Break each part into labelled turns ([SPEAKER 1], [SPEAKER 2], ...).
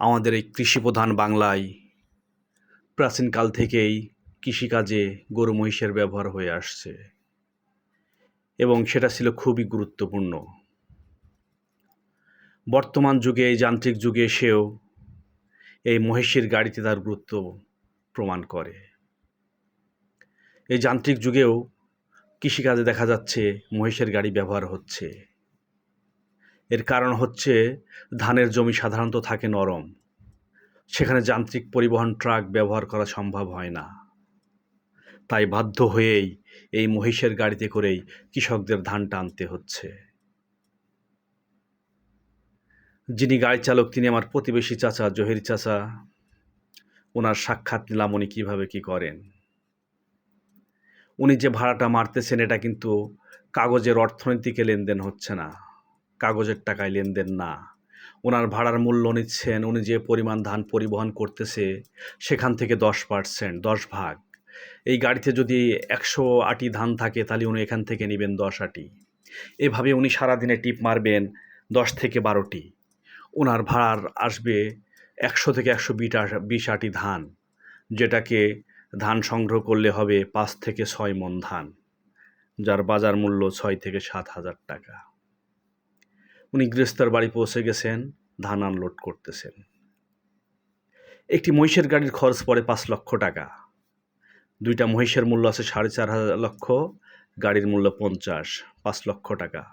[SPEAKER 1] আমাদের এই কৃষিপ্রধান বাংলায় প্রাচীনকাল থেকেই কৃষিকাজে গরু মহিষের ব্যবহার হয়ে আসছে এবং সেটা ছিল খুবই গুরুত্বপূর্ণ। বর্তমান যুগে, এই যান্ত্রিক যুগে এসেও এই মহিষের গাড়িতে তার গুরুত্ব প্রমাণ করে। এই যান্ত্রিক যুগেও কৃষিকাজে দেখা যাচ্ছে মহিষের গাড়ি ব্যবহার হচ্ছে। এর কারণ হচ্ছে ধানের জমি সাধারণত থাকে নরম। সেখানে যান্ত্রিক পরিবহন ট্রাক ব্যবহার করা সম্ভব হয় না। তাই বাধ্য হয়েই এই মহিষের গাড়িতে করেই কৃষকদের ধান টানতে হচ্ছে। যিনি গাড়ি চালক, তিনি আমার প্রতিবেশী চাচা, জহির চাচা। ওনার সাক্ষাৎ নিলাম উনি কীভাবে কী করেন। উনি যে ভাড়াটা মারতেছেন, এটা কিন্তু কাগজের অর্থনীতিকে লেনদেন হচ্ছে না। কাগজের টাকায় লেনদেন না। ওনার ভাড়ার মূল্য নিচ্ছেন, উনি যে পরিমাণ ধান পরিবহন করতেছে, সেখান থেকে দশ পার্সেন্ট, দশ ভাগ। এই গাড়িতে যদি একশো আটি ধান থাকে, তাহলে উনি এখান থেকে নেবেন দশ আটি। এভাবে উনি সারাদিনে টিপ মারবেন দশ থেকে বারোটি। ওনার ভাড়ার আসবে একশো থেকে একশো বিশ আটি ধান, যেটাকে ধান সংগ্রহ করলে হবে পাঁচ থেকে ছয় মন ধান, যার বাজার মূল্য ছয় থেকে সাত হাজার টাকা। উনি গৃহস্থর বাড়ি পৌঁছে গেছেন ধান আনলোড করতেছেন। একটি মহিষের গাড়ির খরচ পড়ে পাঁচ লক্ষ টাকা। দুইটা মহিষের মূল্য আছে সাড়ে চার হাজার লক্ষ, গাড়ির মূল্য পঞ্চাশ, পাঁচ লক্ষ টাকা।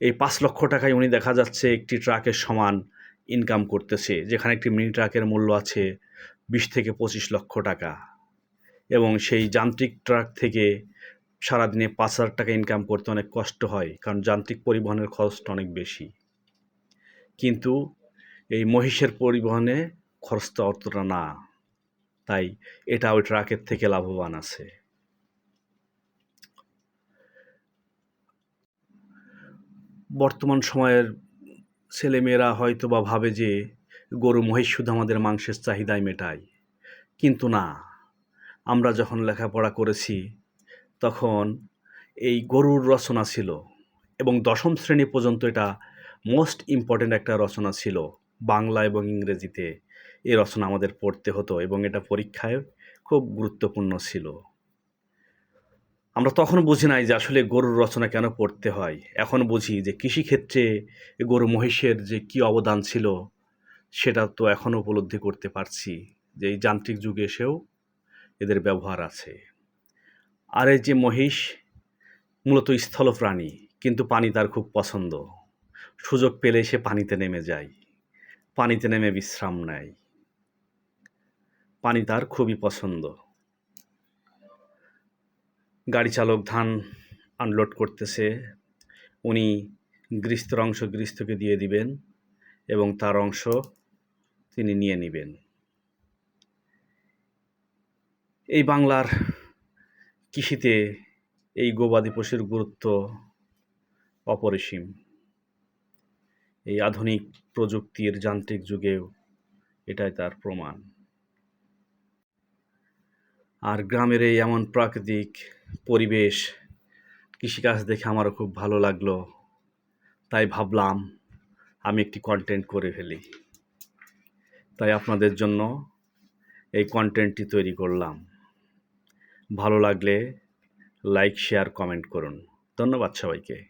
[SPEAKER 1] এই পাঁচ লক্ষ টাকায় উনি দেখা যাচ্ছে একটি ট্রাকের সমান ইনকাম করতেছে, যেখানে একটি মিনি ট্রাকের মূল্য আছে বিশ থেকে পঁচিশ লক্ষ টাকা। এবং সেই যান্ত্রিক ট্রাক থেকে সারাদিনে পাঁচ হাজার টাকা ইনকাম করতে অনেক কষ্ট হয়, কারণ যান্ত্রিক পরিবহনের খরচটা অনেক বেশি। কিন্তু এই মহিষের পরিবহনে খরচটা অতটা না, তাই এটা ওই ট্রাকের থেকে লাভবান আছে। বর্তমান সময়ের ছেলেমেয়েরা হয়তো বা ভাবে যে গরু, মহিষ শুধু আমাদের মাংসের চাহিদাই মেটায়, কিন্তু না, আমরা যখন লেখাপড়া করেছি তখন এই গরুর রচনা ছিল এবং দশম শ্রেণি পর্যন্ত এটা মোস্ট ইম্পর্ট্যান্ট একটা রচনা ছিল। বাংলা এবং ইংরেজিতে এই রচনা আমাদের পড়তে হতো এবং এটা পরীক্ষায় খুব গুরুত্বপূর্ণ ছিল। আমরা তখন বুঝি নাই যে আসলে গরুর রচনা কেন পড়তে হয়। এখন বুঝি যে কৃষিক্ষেত্রে গরু মহিষের যে কী অবদান ছিল সেটা তো এখনও উপলব্ধি করতে পারছি যে এই যান্ত্রিক যুগে এসেও এদের ব্যবহার আছে। আর এই যে মহিষ, মূলত স্থল প্রাণী কিন্তু পানি তার খুব পছন্দ। সুযোগ পেলে সে পানিতে নেমে যায়। পানিতে নেমে বিশ্রাম নেয়। পানি তার খুবই পছন্দ। গাড়ি চালক ধান আনলোড করতেছে। উনি গৃহস্থর অংশ গৃহস্থকে দিয়ে দিবেন এবং তার অংশ তিনি নিয়ে নেবেন। এই বাংলার কৃষিতে এই গবাদি পশুর গুরুত্ব অপরিসীম। এই আধুনিক প্রযুক্তির যান্ত্রিক যুগেও এটাই তার প্রমাণ। আর গ্রামের এই এমন প্রাকৃতিক পরিবেশ কৃষিকাজ দেখে আমারও খুব ভালো লাগল। তাই ভাবলাম আমি একটি কন্টেন্ট করে ফেলি। তাই আপনাদের জন্য এই কন্টেন্টটি তৈরি করলাম। ভালো লাগলে লাইক শেয়ার কমেন্ট করুন। ধন্যবাদ সবাইকে।